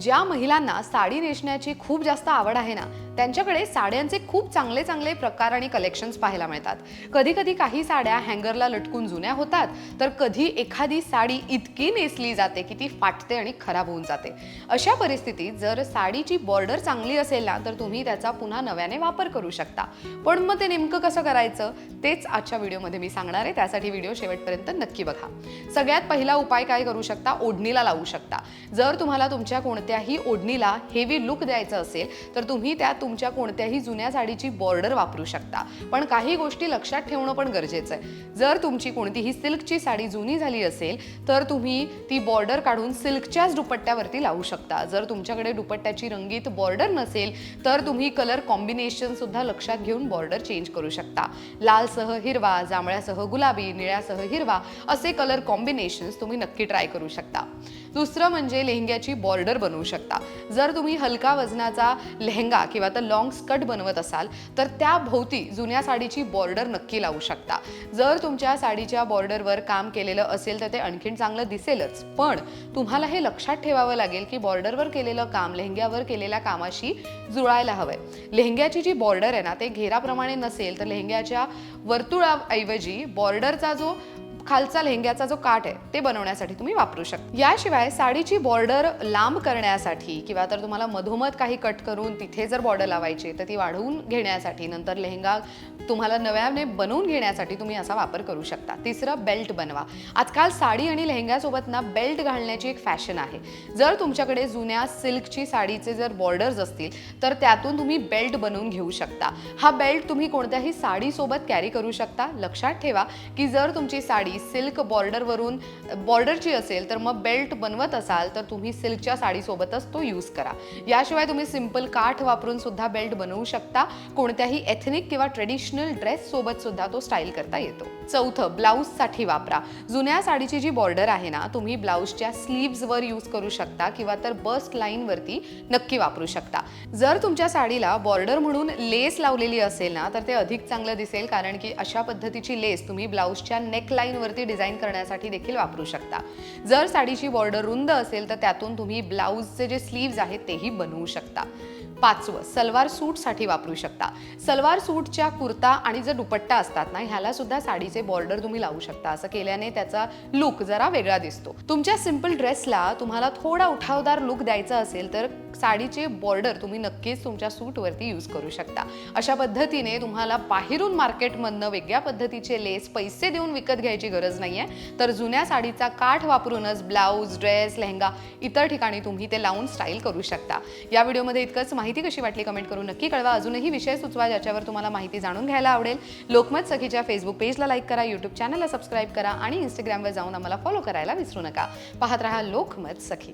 ज्या महिलांना साडी नेसण्याची खूप जास्त आवड आहे ना त्यांच्याकडे साड्यांचे खूप चांगले चांगले प्रकार आणि कलेक्शन्स पाहायला मिळतात. कधी कधी काही साड्या हँगरला लटकून जुन्या होतात तर कधी एखादी साडी इतकी नेसली जाते की ती फाटते आणि खराब होऊन जाते. अशा परिस्थितीत जर साडीची बॉर्डर चांगली असेल ना तर तुम्ही त्याचा पुन्हा नव्याने वापर करू शकता. पण मग ते नेमकं कसं करायचं? तेच आजच्या व्हिडिओमध्ये मी सांगणार आहे. त्यासाठी व्हिडिओ शेवटपर्यंत नक्की बघा. सगळ्यात पहिला उपाय काय करू शकता? ओढणीला लावू शकता. जर तुम्हाला तुमच्या कोणत्याही ओढणीला हेवी लुक द्यायचं असेल तर तुम्ही त्या तुमच्या कोणत्याही जुन्या साडीची बॉर्डर वापरू शकता. पण काही गोष्टी लक्षात ठेवणं पण गरजेचं आहे. जर तुमची कोणतीही सिल्कची साडी जुनी झाली असेल तर तुम्ही ती बॉर्डर काढून सिल्कच्याच दुपट्ट्यावरती लावू शकता. जर तुमच्याकडे दुपट्ट्याची रंगीत बॉर्डर नसेल तर तुम्ही कलर कॉम्बिनेशन सुद्धा लक्षात घेऊन बॉर्डर चेंज करू शकता. लालसह हिरवा जांभळ्यासह गुलाबी निळ्यासह हिरवा असे कलर कॉम्बिनेशन्स तुम्ही नक्की ट्राय करू शकता. दुसरं म्हणजे लेहंग्याची बॉर्डर बनवू शकता. जर तुम्ही हलका वजनाचा लेहंगा किंवा तर लॉंग स्कर्ट बनवत असाल तर त्या भोवती जुन्या साडीची बॉर्डर नक्की लावू शकता. जर तुमच्या साडीच्या बॉर्डरवर काम केलेलं असेल तर ते आणखीन चांगलं दिसेलच. पण तुम्हाला हे लक्षात ठेवावं लागेल की बॉर्डरवर केलेलं काम लेहंग्यावर केलेल्या कामाशी जुळायला हवंय. लेहंग्याची जी बॉर्डर आहे ना ते घेराप्रमाणे नसेल तर लेहंग्याच्या वर्तुळाऐवजी बॉर्डरचा जो खालचा लेहंग्याचा जो काठ आहे ते बनवण्यासाठी तुम्ही वापरू शकता. याशिवाय साडीची बॉर्डर लांब करण्यासाठी किंवा तर तुम्हाला मधोमध काही कट करून तिथे जर बॉर्डर लावायची तर ती वाढवून घेण्यासाठी नंतर लेहंगा तुम्हाला नव्याने बनवून घेण्यासाठी तुम्ही असा वापर करू शकता. तिसरं बेल्ट बनवा. आजकाल साडी आणि लेहंग्यासोबत ना बेल्ट घालण्याची एक फॅशन आहे. जर तुमच्याकडे जुन्या सिल्कची साडीचे जर बॉर्डर्स असतील तर त्यातून तुम्ही बेल्ट बनवून घेऊ शकता. हा बेल्ट तुम्ही कोणत्याही साडीसोबत कॅरी करू शकता. लक्षात ठेवा की जर तुमची साडी सिल्क बॉर्डरवरून बॉर्डरची असेल तर मग बेल्ट बनवत असाल तर तुम्ही सिल्कच्या साडीसोबतच तो यूज करा. याशिवाय तुम्ही सिंपल काठ वापरून सुद्धा बेल्ट बनवू शकता. कोणत्याही एथनिक किंवा ट्रेडिशनल ड्रेस सोबत सुद्धा तो स्टाईल करता येतो. चौथं ब्लाऊजसाठी वापरा. जुन्या साडीची जी बॉर्डर आहे ना तुम्ही ब्लाऊजच्या स्लीव्सवर यूज करू शकता किंवा तर बस्ट लाईनवरती नक्की वापरू शकता. जर तुमच्या साडीला बॉर्डर म्हणून लेस लावलेली असेल ना तर ते अधिक चांगलं दिसेल कारण की अशा पद्धतीची लेस तुम्ही ब्लाऊजच्या नेक साडीवरती डिझाईन करण्यासाठी देखील वापरू शकता. जर साडीची बॉर्डर रुंद असेल तर त्यातून तुम्ही ब्लाऊजचे जे स्लीव्ज आहेत तेही बनवू शकता. पाचवं सलवार सूटसाठी वापरू शकता. सलवार सूटच्या कुर्ता आणि जे दुपट्टा असतात ना ह्याला सुद्धा साडीचे बॉर्डर तुम्ही लावू शकता. असं केल्याने त्याचा लुक जरा वेगळा दिसतो. तुमच्या सिंपल ड्रेसला तुम्हाला थोडा उठावदार लुक द्यायचा असेल तर साडीचे बॉर्डर तुम्ही नक्कीच तुमच्या सूटवरती यूज करू शकता. अशा पद्धतीने तुम्हाला बाहेरून मार्केटमधनं वेगळ्या पद्धतीचे लेस पैसे देऊन विकत घ्यायची गरज नाहीये. तर जुन्या साडीचा काठ वापरूनच ब्लाऊज ड्रेस लेहंगा इतर ठिकाणी तुम्ही ते लावून स्टाईल करू शकता. या व्हिडिओमध्ये इतकंच माहिती कशी वाटली कमेंट करून नक्की कळवा. अजूनही विषय सुचवा ज्याच्यावर तुम्हाला माहिती जाणून घ्यायला आवडेल. लोकमत सखीच्या फेसबुक पेजला लाईक करा यूट्यूब चॅनलला सबस्क्राईब करा आणि इंस्टाग्रामवर जाऊन आम्हाला फॉलो करायला विसरू नका. पाहत रहा लोकमत सखी.